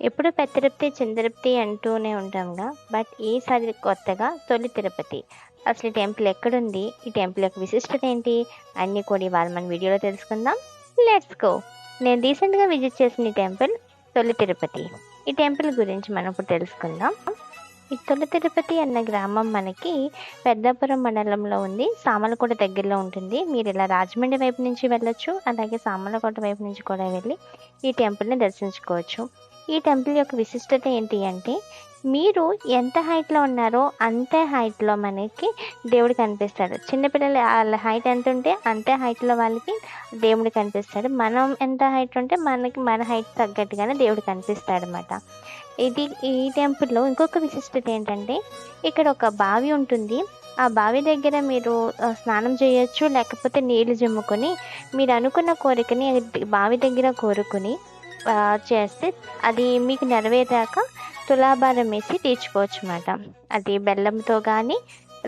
ఎప్పుడు పెద్ద తిరుపతి చిన్న తిరుపతి అంటూనే ఉంటాంగా. బట్ ఈసారి కొత్తగా తొలి తిరుపతి. అసలు ఈ టెంపుల్ ఎక్కడుంది? ఈ టెంపుల్ యొక్క విశిష్టత ఏంటి? అన్నీ కూడా ఇవాళ మన వీడియోలో తెలుసుకుందాం. లెట్స్ గో నేను రీసెంట్గా విజిట్ చేసిన ఈ టెంపుల్ తొలి తిరుపతి. ఈ టెంపుల్ గురించి మనం ఇప్పుడు తెలుసుకుందాం. ఈ తొలి తిరుపతి అన్న గ్రామం మనకి పెద్దాపురం మండలంలో ఉంది. సామలకోట దగ్గరలో ఉంటుంది. మీరు ఇలా రాజమండ్రి వైపు నుంచి వెళ్ళొచ్చు. అలాగే సామలకోట వైపు నుంచి కూడా వెళ్ళి ఈ టెంపుల్ని దర్శించుకోవచ్చు. ఈ టెంపుల్ యొక్క విశిష్టత ఏంటి అంటే మీరు ఎంత హైట్లో ఉన్నారో అంతే హైట్లో మనకి దేవుడు కనిపిస్తాడు. చిన్నపిల్లలు వాళ్ళ హైట్ ఎంత ఉంటే అంతే హైట్లో వాళ్ళకి దేవుడు కనిపిస్తాడు. మనం ఎంత హైట్ ఉంటే మనకి మన హైట్ తగ్గట్టుగానే దేవుడు కనిపిస్తాడు అనమాట ఇది ఈ టెంపుల్లో ఇంకొక విశిష్టత ఏంటంటే ఇక్కడ ఒక బావి ఉంటుంది. ఆ బావి దగ్గర మీరు స్నానం చేయొచ్చు లేకపోతే నీళ్ళు జమ్ముకొని మీరు అనుకున్న కోరికని బావి దగ్గర కోరుకుని చేస్తే అది మీకు నెరవేరాక తులాభారం వేసి తీర్చుకోవచ్చు అన్నమాట అది బెల్లంతో కానీ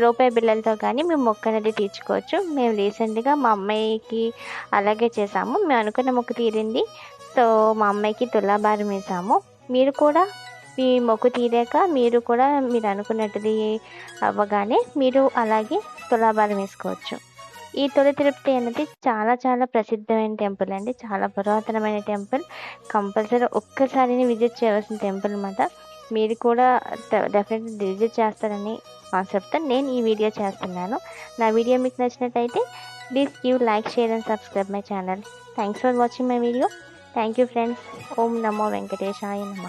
రూపాయి బిళ్ళలతో కానీ మేము మొక్క అనేది తీర్చుకోవచ్చు. మేము రీసెంట్గా మా అమ్మాయికి అలాగే చేసాము మేము అనుకున్న మొక్కు తీరింది. సో మా అమ్మాయికి తులాభారం వేసాము మీరు కూడా మీ మొక్కు తీరాక మీరు కూడా మీరు అనుకున్నట్టుది అవ్వగానే మీరు అలాగే తులాభారం వేసుకోవచ్చు. ఈ తొలి తిరుపతి అనేది చాలా చాలా ప్రసిద్ధమైన టెంపుల్ అండి. చాలా పురాతనమైన టెంపుల్. కంపల్సరీ ఒక్కసారిని విజిట్ చేయవలసిన టెంపుల్ అనమాట మీరు కూడా డెఫినెట్గా విజిట్ చేస్తారని కాన్సెప్ట్తో నేను ఈ వీడియో చేస్తున్నాను. నా వీడియో మీకు నచ్చినట్టయితే please give like share and subscribe my channel. Thanks for watching my video thank you friends ఓం నమో వెంకటేశాయ నమ.